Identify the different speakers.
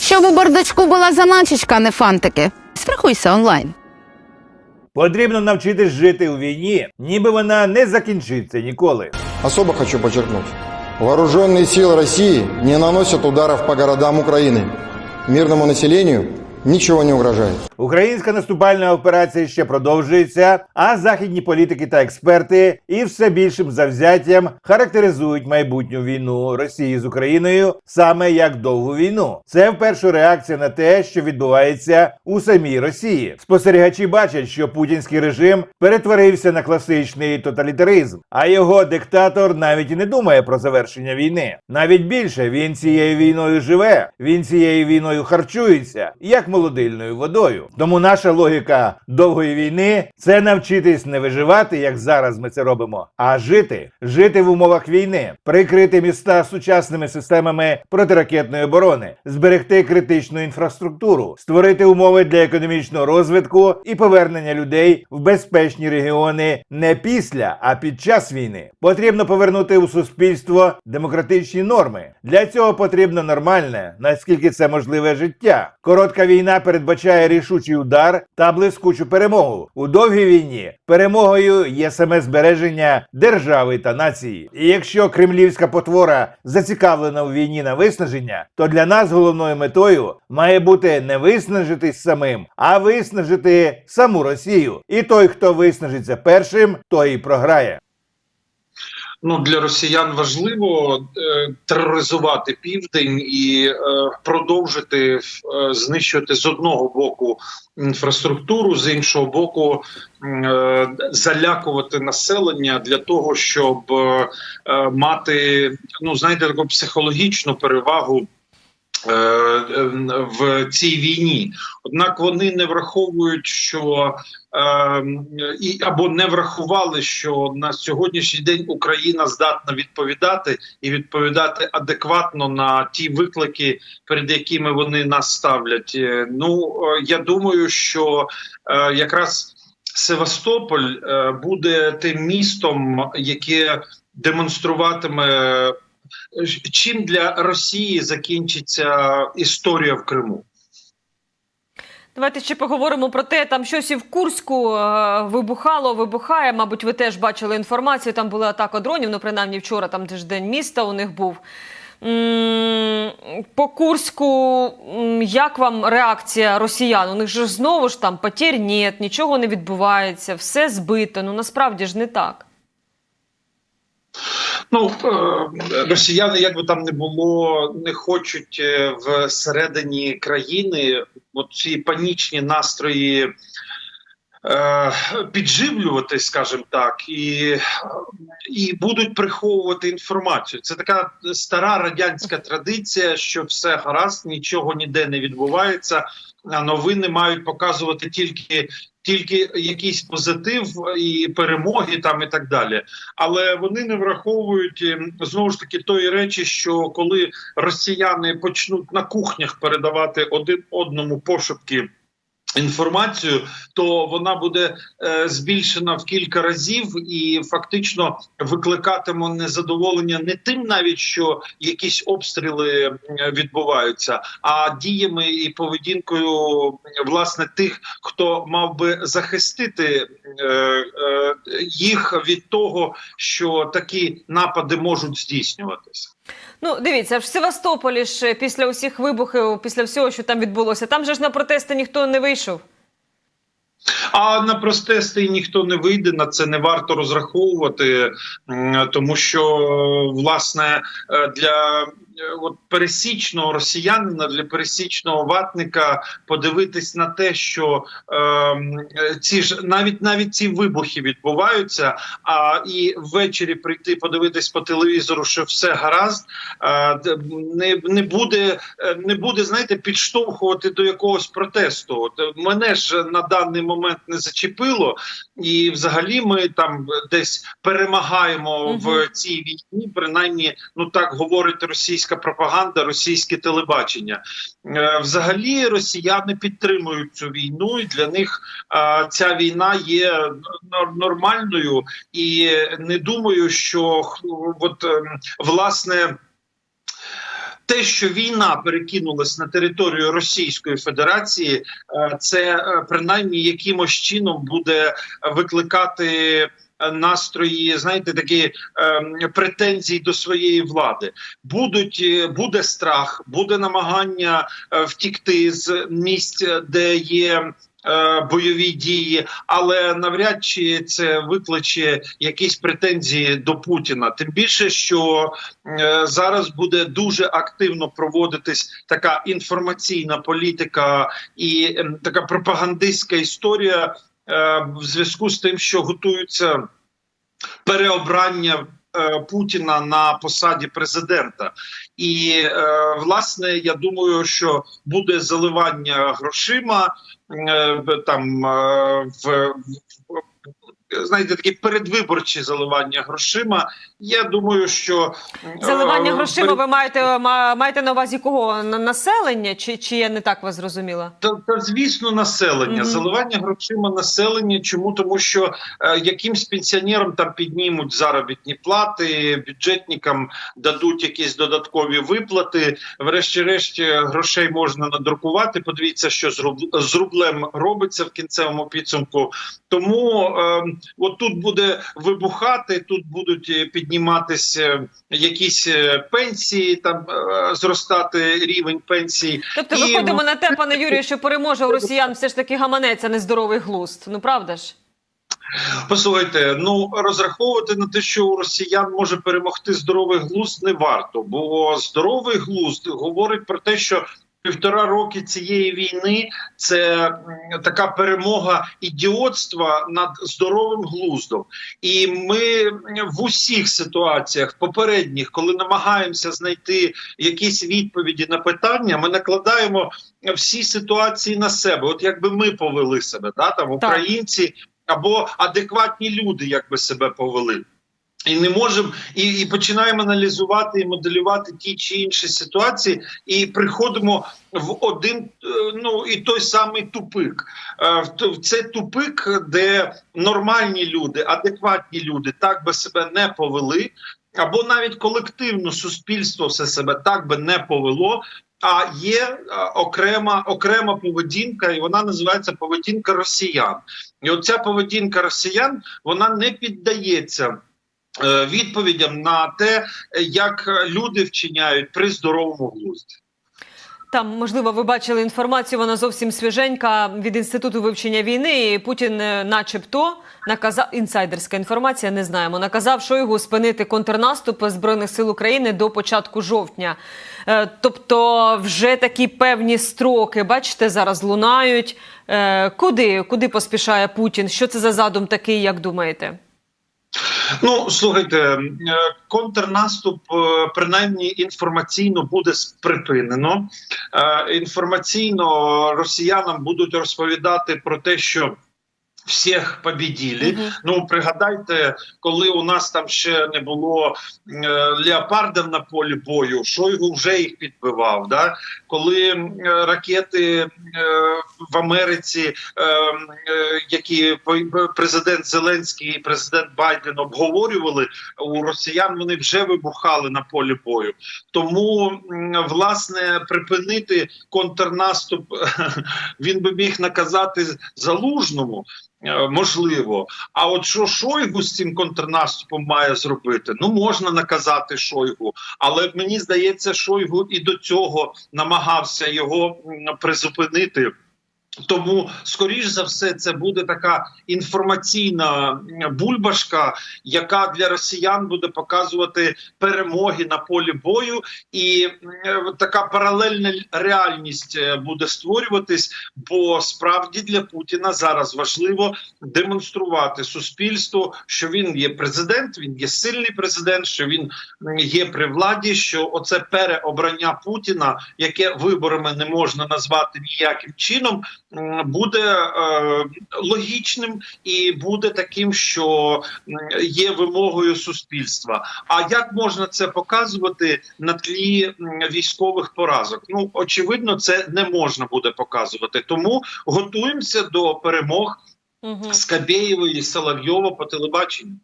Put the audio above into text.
Speaker 1: Щоб у бардачку була заначечка, а не фантики. Страхуйся онлайн.
Speaker 2: Потрібно навчитись жити у війні, ніби вона не закінчиться ніколи.
Speaker 3: Особо хочу подчеркнуть. Вооруженные силы России не наносят ударов по городам Украины. Мирному населению ничего не угрожает.
Speaker 2: Українська наступальна операція ще продовжується, а західні політики та експерти і все більшим завзяттям характеризують майбутню війну Росії з Україною саме як довгу війну. Це вперше реакція на те, що відбувається у самій Росії. Спостерігачі бачать, що путінський режим перетворився на класичний тоталітаризм, а його диктатор навіть і не думає про завершення війни. Навіть більше він цією війною живе, він цією війною харчується, як молодильною водою. Тому наша логіка довгої війни це навчитись не виживати, як зараз ми це робимо, а жити, жити в умовах війни, прикрити міста сучасними системами протиракетної оборони, зберегти критичну інфраструктуру, створити умови для економічного розвитку і повернення людей в безпечні регіони не після, а під час війни. Потрібно повернути у суспільство демократичні норми. Для цього потрібно нормальне, наскільки це можливе життя. Коротка війна передбачає рішучий удар та блискучу перемогу. У довгій війні перемогою є саме збереження держави та нації. І якщо кремлівська потвора зацікавлена у війні на виснаження, то для нас головною метою має бути не виснажитись самим, а виснажити саму Росію. І той, хто виснажиться першим, той і програє.
Speaker 4: Ну для росіян важливо е, тероризувати південь і е, продовжити е, знищувати з одного боку інфраструктуру, з іншого боку е, залякувати населення для того, щоб е, мати ну знаєте таку психологічну перевагу. Е, В цій війні, однак вони не враховують, що е, і або не врахували, що на сьогоднішній день Україна здатна відповідати і відповідати адекватно на ті виклики, перед якими вони нас ставлять. Е, Ну я думаю, що якраз Севастополь буде тим містом, яке демонструватиме. Чим для Росії закінчиться історія в Криму?
Speaker 5: Давайте ще поговоримо про те, там щось і в Курську е, вибухало, вибухає. Мабуть, ви теж бачили інформацію. Там була атака дронів. Ну, принаймні вчора там теж день міста у них був. По Курську, як вам реакція росіян? У них ж знову ж там потерь нет, нічого не відбувається, все збито. Ну насправді ж не так.
Speaker 4: Ну е, росіяни, як би там не було, не хочуть е, всередині країни ці панічні настрої. е, Підживлювати, скажімо так, і, і будуть приховувати інформацію. Це така стара радянська традиція, що все гаразд, нічого ніде не відбувається. А новини мають показувати тільки тільки якийсь позитив і перемоги, там і так далі. Але вони не враховують ем, знову ж таки тої речі, що коли росіяни почнуть на кухнях передавати один одному пошепки. Інформацію, то вона буде е, збільшена в кілька разів і фактично викликатиме незадоволення не тим, навіть що якісь обстріли відбуваються, а діями і поведінкою власне тих, хто мав би захистити е, е, їх від того, що такі напади можуть здійснюватися.
Speaker 5: Ну, дивіться, в Севастополі ж після усіх вибухів, після всього, що там відбулося, там же ж на протести ніхто не вийшов.
Speaker 4: А на протести ніхто не вийде на це не варто розраховувати, тому що власне е, для е, от пересічного росіянина, для пересічного ватника подивитись на те, що е, ці ж навіть навіть ці вибухи відбуваються. А і ввечері прийти подивитись по телевізору, що все гаразд, е, не, не буде, е, не буде, знаєте, підштовхувати до якогось протесту. От мене ж на даний момент не зачепило, і взагалі ми там десь перемагаємо
Speaker 5: Мгм.
Speaker 4: в цій війні. Принаймні, ну так говорить російська пропаганда, російське телебачення. Е, Взагалі, росіяни підтримують цю війну, і для них е, ця війна є нор- нормальною, і не думаю, що от ем, власне. те, що війна перекинулась на територію Російської Федерації, е, це принаймні якимось чином буде викликати. Настрої, знаєте, такі е, претензії до своєї влади будуть е, буде страх, буде намагання е, втікти з місць, де є е, бойові дії, але навряд чи це викличе якісь претензії до Путіна. Тим більше, що зараз буде дуже активно проводитись така інформаційна політика і ем, така пропагандистська історія в зв'язку з тим, що готуються переобрання. е, Путіна на посаді президента, і е, власне я думаю, що буде заливання грошима е, там е, в знаєте, такі передвиборчі заливання грошима. Я думаю, що е,
Speaker 5: Заливання грошима ви маєте ма- маєте на увазі кого? На- Населення? Чи, чи я не так вас зрозуміла?
Speaker 4: Та, та звісно, населення
Speaker 5: Мгм.
Speaker 4: заливання грошима населення. Чому тому, що е, якимсь пенсіонерам там піднімуть заробітні плати, бюджетникам дадуть якісь додаткові виплати. Врешті-решт е, грошей можна надрукувати. Подивіться, що з рублем робиться в кінцевому підсумку. Тому е, от тут буде вибухати, тут будуть е, підніматися якісь е, пенсії, там е, зростати рівень пенсій.
Speaker 5: Тобто
Speaker 4: І,
Speaker 5: виходимо
Speaker 4: ну,
Speaker 5: на те, пане Юрію, що переможе у росіян все ж таки гаманець, а не здоровий глузд. Ну правда ж?
Speaker 4: Послухайте, ну розраховувати на те, що у росіян може перемогти здоровий глузд, не варто, бо здоровий глузд говорить про те, що півтора роки цієї війни це така перемога ідіотства над здоровим глуздом. І ми в усіх ситуаціях попередніх, коли намагаємося знайти якісь відповіді на питання, ми накладаємо всі ситуації на себе. От якби ми повели себе, да там українці або адекватні люди, як би себе повели. І не можемо і, і починаємо аналізувати і моделювати ті чи інші ситуації, і приходимо в один е, ну і той самий тупик. Е, це тупик, де нормальні люди, адекватні люди так би себе не повели, або навіть колективно суспільство все себе так би не повело. А є е, окрема окрема поведінка, і вона називається поведінка росіян. І оця поведінка росіян вона не піддається. Е, Відповідям на те, як люди вчиняють при здоровому глузді.
Speaker 5: Там, можливо, ви бачили інформацію, вона зовсім свіженька від інституту вивчення війни. І Путін, е, начебто, наказав інсайдерська інформація, не знаємо. Наказав Шойгу спинити контрнаступ збройних сил України до початку жовтня. Е, Тобто, вже такі певні строки, бачите, зараз лунають. Куди, куди поспішає Путін? Що це за задум такий, як думаєте?
Speaker 4: Ну слухайте, е, контрнаступ, е, принаймні інформаційно буде припинено. Е, Інформаційно росіянам будуть розповідати про те, що. Всіх побіділи.
Speaker 5: Мгм.
Speaker 4: Ну пригадайте, коли у нас там ще не було е, леопардів на полі бою, Шойгу вже їх підбивав. Да? Коли е, ракети е, в Америці, е, е, які президент Зеленський і президент Байден обговорювали у росіян, вони вже вибухали на полі бою. Тому власне припинити контрнаступ він би міг наказати залужному. Е, Можливо, а от що Шойгу з цим контрнаступом має зробити? Ну можна наказати Шойгу, але мені здається, Шойгу і до цього намагався його призупинити. Тому, скоріш за все, це буде така інформаційна бульбашка, яка для росіян буде показувати перемоги на полі бою, і така паралельна реальність е, буде створюватись. Бо справді для Путіна зараз важливо демонструвати суспільству, що він є президент, він є сильний президент, що він є при владі. Що оце переобрання Путіна, яке виборами не можна назвати ніяким чином буде е, логічним і буде таким, що є вимогою суспільства. А як можна це показувати на тлі військових поразок? Ну очевидно, це не можна буде показувати. Тому готуємося до перемог. Скабєєва і Соловйова по телебаченню.